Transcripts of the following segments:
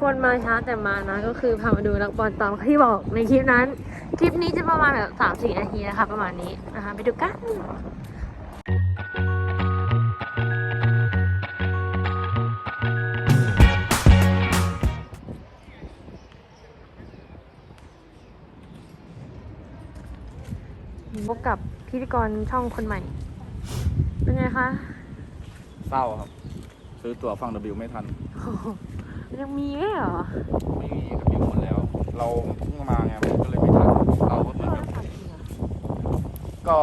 คนมาช้าแต่มานะ ก็คือพามาดูนักบอลตามที่บอกในคลิปนั้น คลิปนี้จะประมาณแบบสามสี่นาทีนะคะ ประมาณนี้นะคะไปดูกันพบกับพิธีกรช่องคนใหม่ เป็นไงคะ เศร้าครับ ซื้อตั๋วฟัง W ไม่ทันโอ้โห ยังมีไหมเหรอไม่มี W หมดแล้ว เราเพิ่งมาไงมันก็เลยไม่ทันเราก็เหมือนแบบก็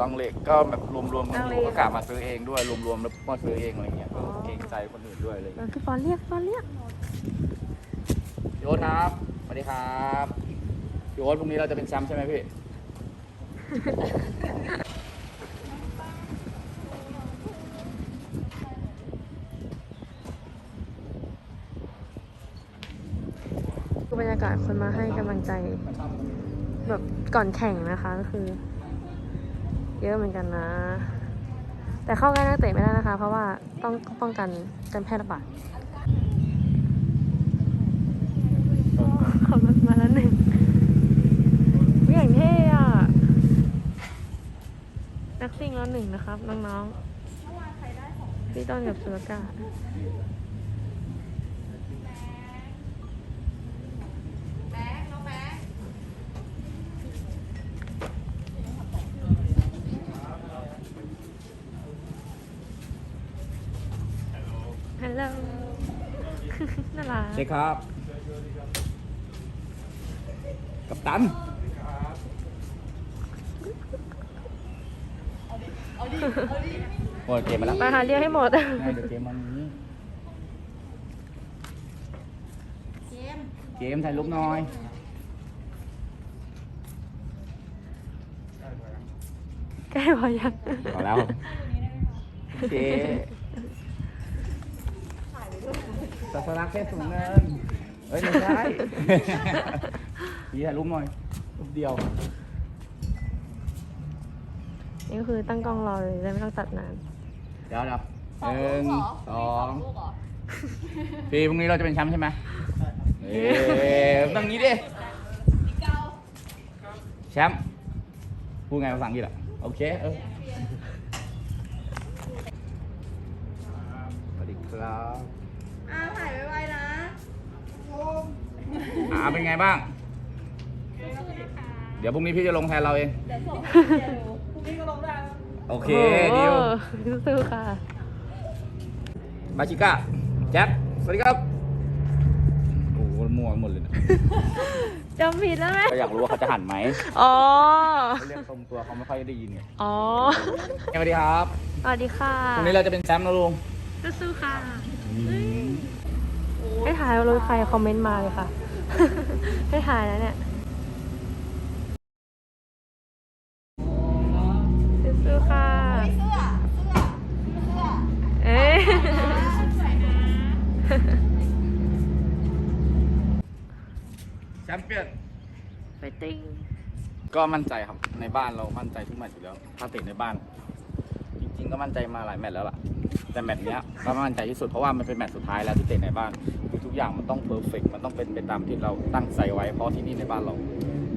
ลังเลก็แบบรวมๆกันอยู่ก็กะมาซื้อเองด้วยรวมๆแล้วมาซื้อเองอะไรเงี้ยก็เกรงใจคนอื่นด้วยเลยพี่ปอนเรียกปอนเรียกพี่โอ๊ตครับสวัสดีครับพี่โอ๊ตพรุ่งนี้เราจะเป็นแชมป์ใช่ไหมพี่ คือบ รยากาศคนมาให้กำลังใจ แบบก่อนแข่งนะคะก็คือ เยอะเหมือนกันนะ แต่เข้าใกล้นักเตะไม่ได้นะคะ เพราะว่าต้องป้องกันการแพร่ระบาดขับรถมาแล้วหนึ่งอย่างเท่อะนักซิ่งแล้วหนึ่งนะครับ น้องๆพี่ต้นกับสุรกา น่ารักเช็คครับ กับตัน โอ้ยเกมมาแล้วไปหาเรียกให้หมด ง่ายเดี๋ยวเกมมันนี้ เกมถ่ายรูปหน่อย ใกล้พอยังพอแล้วโอเค ศาสนาเพศสูงเนินเอ้ยไม่ใช่พี่ถ่ายรูปหน่อยรูปเดียว นี่ก็คือตั้งกล้องรอเลยเลยไม่ต้องตัดนาน เดี๋ยวเดี๋ยวหนึ่งสองพี่พรุ่งนี้เราจะเป็นแชมป์ใช่ไหมเอ๊ะต้องงี้ดิแชมป์พูดไงภาษาอังกฤษอะ โอเคเออสวัสดีครับ อาหายไวๆนะ อ่าเป็นไงบ้าง เดี๋ยวพรุ่งนี้พี่จะลงแทนเราเอง เดี๋ยวส่งเดี๋ยวพรุ่งนี้ก็ลงได้โอเคโอ้ดิวโหสู้ๆค่ะ มาชิก้าแจ็คสวัสดีครับ โอ้โหมั่วหมดเลยนะจำผิดแล้วไหมก็อยากรู้ว่าเขาจะหันไหมอ๋อเขาเรียกตรงตัวเขาไม่ค่อยได้ยินไงอ๋อ สวัสดีครับสวัสดีค่ะพรุ่งนี้เราจะเป็นแชมป์นะลุงสู้ๆค่ะ ให้ถ่ายว่ารถใครคอมเมนต์มาเลยค่ะ ให้ถ่ายแล้วเนี่ยสู้ๆค่ะ เสื้อ เสื้อ เสื้อเอ๊ะสวยนะแชมป์เปี้ยน ไปติ้งก็มั่นใจครับ ในบ้านเรามั่นใจทุกแมตช์อยู่แล้ว ถ้าเตะในบ้าน จริงๆ ก็มั่นใจมาหลายแมตช์แล้วล่ะ แต่แมตช์เนี้ยก็มั่นใจที่สุดเพราะว่ามันเป็นแมตช์สุดท้ายแล้วที่เตะในบ้านคือ ทุกอย่างมันต้องเพอร์เฟกมันต้องเป็นไปตามที่เราตั้งใจไว้เพราะที่นี่ในบ้านเรา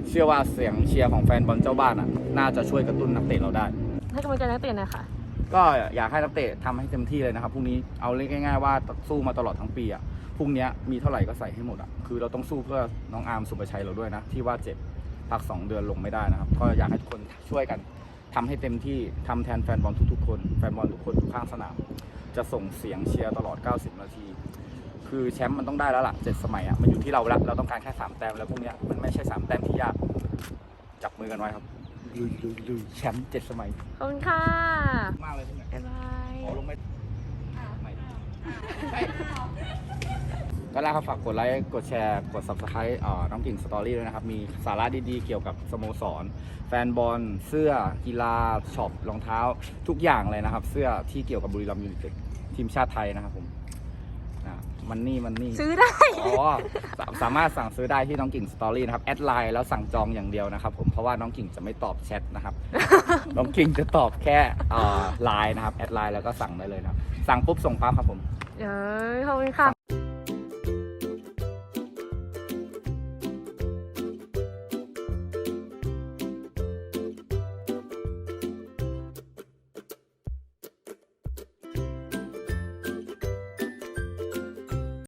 เชื่อว่าเสียงเชียร์ของแฟนบอลเจ้าบ้านอะน่าจะช่วยกระตุ้นนักเตะเราได้ ให้กำลังใจนักเตะหน่อยค่ะก็อยากให้นักเตะทำให้เต็มที่เลยนะครับพรุ่งนี้เอาเล่นง่ายๆว่าสู้มาตลอดทั้งปีอะพรุ่งนี้มีเท่าไหร่ก็ใส่ให้หมดอะคือเราต้องสู้เพื่อน้องอาร์มสุประชัยเราด้วยนะที่ว่าเจ็บพักสองเดือนลงไม่ได้นะครับ ก็อยากให้ทุกคนช่วยกันทำให้เต็มที่ทำแทนแฟนบอลทุกๆคน แฟนบอลทุกคนทุกข้างสนาม จะส่งเสียงเชียร์ตลอด 90 นาที คือแชมป์มันต้องได้แล้วล่ะเจ็ดสมัยอะมันอยู่ที่เราแล้วเราต้องการแค่สามแต้มแล้วพรุ่งนี้มันไม่ใช่สามแต้มที่ยากจับมือกันไว้ครับลุยลุยลุยแชมป์เจ็ดสมัยขอบคุณค่ะมากเลยใช่ไหมบ๊ายบายขอลงไม่ไม่ก็แล้วครับฝากกดไลค์กดแชร์กด subscribe เอ่อน้องกิ่งสตอรี่ด้วยนะครับ มีสาระดีๆ เกี่ยวกับสโมสร แฟนบอล เสื้อกีฬาช็อปรองเท้า ทุกอย่างเลยนะครับ เสื้อที่เกี่ยวกับบุรีรัมย์ยูไนเต็ดทีมชาติไทยนะครับผมอะ มันนี่มันนี่ ซื้อได้ อ๋อสาสามารถสั่งซื้อได้ที่น้องกิ่งสตอรี่นะครับ แอดไลน์แล้วสั่งจองอย่างเดียวนะครับผม เพราะว่าน้องกิ่งจะไม่ตอบแชทนะครับ น้องกิ่งจะตอบแค่ไลน์นะครับ แอดไลน์แล้วก็สั่งได้เลยนะครับ สั่งปุ๊บส่งปั๊บครับผมเดี๋ยวขอบคุณค่ะ